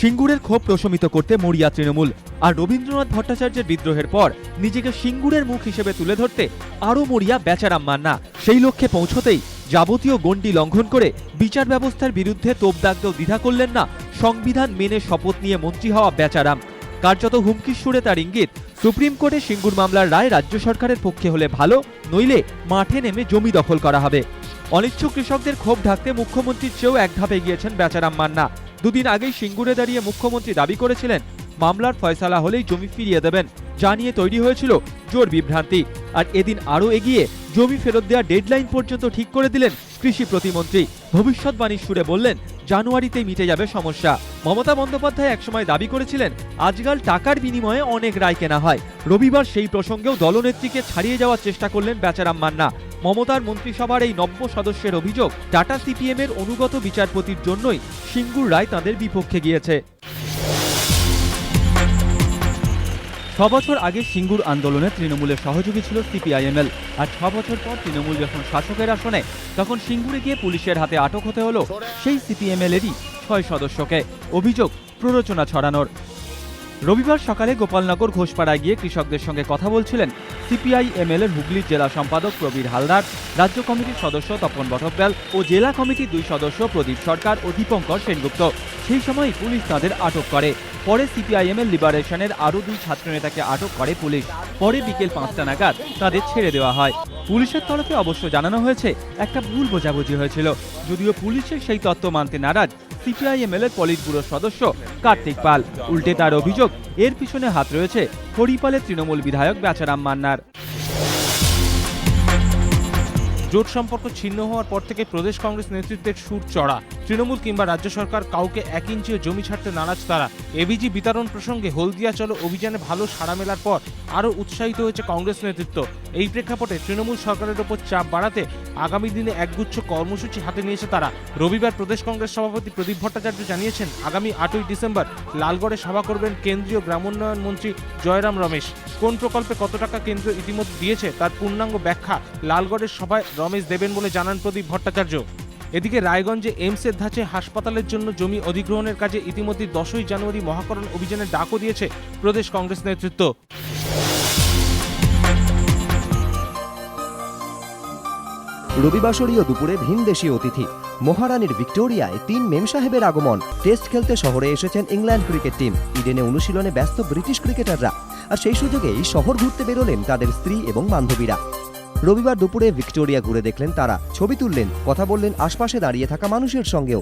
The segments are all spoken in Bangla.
সিঙ্গুরের ক্ষোভ প্রশমিত করতে মরিয়া তৃণমূল আর রবীন্দ্রনাথ ভট্টাচার্যের বিদ্রোহের পর নিজেকে সিঙ্গুরের মুখ হিসেবে তুলে ধরতে আরও মরিয়া বেচারাম মান্না। সেই লক্ষ্যে পৌঁছতেই যাবতীয় গণ্ডি লঙ্ঘন করে বিচার ব্যবস্থার বিরুদ্ধে তোপ দাগতেও দ্বিধা করলেন না সংবিধান মেনে শপথ নিয়ে মন্ত্রী হওয়া বেচারাম। কার্যত হুমকির সুরে তার ইঙ্গিত, সুপ্রিম কোর্টে সিঙ্গুর মামলার রায় রাজ্য সরকারের পক্ষে হলে ভালো, নইলে মাঠে নেমে জমি দখল করা হবে। অনিচ্ছুক কৃষকদের ক্ষোভ ঢাকতে মুখ্যমন্ত্রীর চেয়েও এক ধাপে এগিয়েছেন বেচারাম মান্না। দুদিন আগেই সিঙ্গুরে দাঁড়িয়ে মুখ্যমন্ত্রী দাবি করেছিলেন, মামলার ফয়সালা হলেই জমি ফিরিয়ে দেবেন। যা নিয়ে তৈরি হয়েছিল জোর বিভ্রান্তি। আর এদিন আরও এগিয়ে জমি ফেরত দেওয়ার ডেডলাইন পর্যন্ত ঠিক করে দিলেন কৃষি প্রতিমন্ত্রী। ভবিষ্যৎবাণীর সুরে বললেন, জানুয়ারিতেই মিটে যাবে সমস্যা। মমতা বন্দ্যোপাধ্যায় একসময় দাবি করেছিলেন, আজকাল টাকার বিনিময়ে অনেক রায় কেনা হয়। রবিবার সেই প্রসঙ্গেও দলনেত্রীকে ছাড়িয়ে যাওয়ার চেষ্টা করলেন বেচারাম মান্না। মমতার মন্ত্রিসভার এই নব্য সদস্যের অভিযোগ টাটা সিপিএম এর অনুগত বিচারপতির জন্যই সিঙ্গুর রায় তাদের বিপক্ষে গিয়েছে। ছ বছর আগে সিঙ্গুর আন্দোলনে তৃণমূলের সহযোগী ছিল সিপিআইএমএল। আর ছ বছর পর তৃণমূল যখন শাসকের আসনে, তখন সিঙ্গুরে গিয়ে পুলিশের হাতে আটক হতে হলো সেই সিপিএমএলেরই ছয় সদস্যকে। অভিযোগ প্ররোচনা ছড়ানোর। রবিবার সকালে গোপালনগর ঘোষপাড়ায় গিয়ে কৃষকদের সঙ্গে কথা বলছিলেন সিপিআই এমএল এর হুগলির জেলা সম্পাদক প্রবীর হালদার, রাজ্য কমিটির সদস্য তপন বটব্যাল ও জেলা কমিটির দুই সদস্য প্রদীপ সরকার ও দীপঙ্কর সেনগুপ্ত। সেই সময় পুলিশ তাদের আটক করে। পরে সিপিআইএম এর লিবারেশনের আরও দুই ছাত্রনেতাকে আটক করে পুলিশ। পরে বিকেল পাঁচটা নাগাদ তাদের ছেড়ে দেওয়া হয়। পুলিশের তরফে অবশ্য জানানো হয়েছে, একটা ভুল বোঝাবুঝি হয়েছিল। যদিও পুলিশের সেই তত্ত্ব মানতে নারাজ সিপিআইএমএল এর পলিট ব্যুরোর সদস্য কার্তিক পাল। উল্টে তার অভিযোগ, এর পিছনে হাত রয়েছে হরিপালের তৃণমূল বিধায়ক বেচারাম মান্নার। জোট সম্পর্ক ছিন্ন হওয়ার পর থেকে প্রদেশ কংগ্রেস নেতৃত্বের সুর চড়া। তৃণমূল কিংবা রাজ্য সরকার কাউকে এক ইঞ্চিও জমি ছাড়তে নারাজ তারা। এবিজি বিতরণ প্রসঙ্গে হলদিয়া চলো অভিযানে ভালো সাড়া মেলার পর আরও উৎসাহিত হয়েছে কংগ্রেস নেতৃত্ব। এই প্রেক্ষাপটে তৃণমূল সরকারের ওপর চাপ বাড়াতে আগামী দিনে একগুচ্ছ কর্মসূচি হাতে নিয়েছে তারা। রবিবার প্রদেশ কংগ্রেস সভাপতি প্রদীপ ভট্টাচার্য জানিয়েছেন, আগামী আটই ডিসেম্বর লালগড়ে সভা করবেন কেন্দ্রীয় গ্রামোন্নয়ন মন্ত্রী জয়রাম রমেশ। কোন প্রকল্পে কত টাকা কেন্দ্র ইতিমধ্যে দিয়েছে তার পূর্ণাঙ্গ ব্যাখ্যা লালগড়ের সভায় রমেশ দেবেন বলে জানান প্রদীপ ভট্টাচার্য। এদিকে রায়গঞ্জে এইমসের ধাঁচে হাসপাতালের জন্য জমি অধিগ্রহণের কাজে ইতিমধ্যে দশই জানুয়ারি মহাকরণ অভিযানের ডাকও দিয়েছে প্রদেশ কংগ্রেস নেতৃত্ব। রবিবাসরীয় দুপুরে ভিনদেশি অতিথি মহারানীর ভিক্টোরিয়ায় তিন মেম সাহেবের আগমন। টেস্ট খেলতে শহরে এসেছেন ইংল্যান্ড ক্রিকেট টিম। ইডেনে অনুশীলনে ব্যস্ত ব্রিটিশ ক্রিকেটাররা। আর সেই সুযোগেই শহর ঘুরতে বেরোলেন তাদের স্ত্রী এবং বান্ধবীরা। রবিবার দুপুরে ভিক্টোরিয়া ঘুরে দেখলেন তারা। ছবি তুললেন, কথা বললেন, আশপাশে দাঁড়িয়ে থাকা মানুষের সঙ্গেও।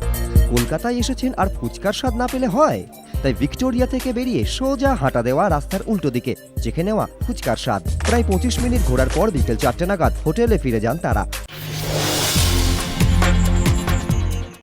কলকাতায় এসেছেন, আর ফুচকার স্বাদ না পেলে হয়। তাই ভিক্টোরিয়া থেকে বেরিয়ে সোজা হাঁটা দেওয়া রাস্তার উল্টো দিকে চেখে নেওয়া ফুচকার স্বাদ। প্রায় পঁচিশ মিনিট ঘোরার পর বিকেল চারটে নাগাদ হোটেলে ফিরে যান তারা।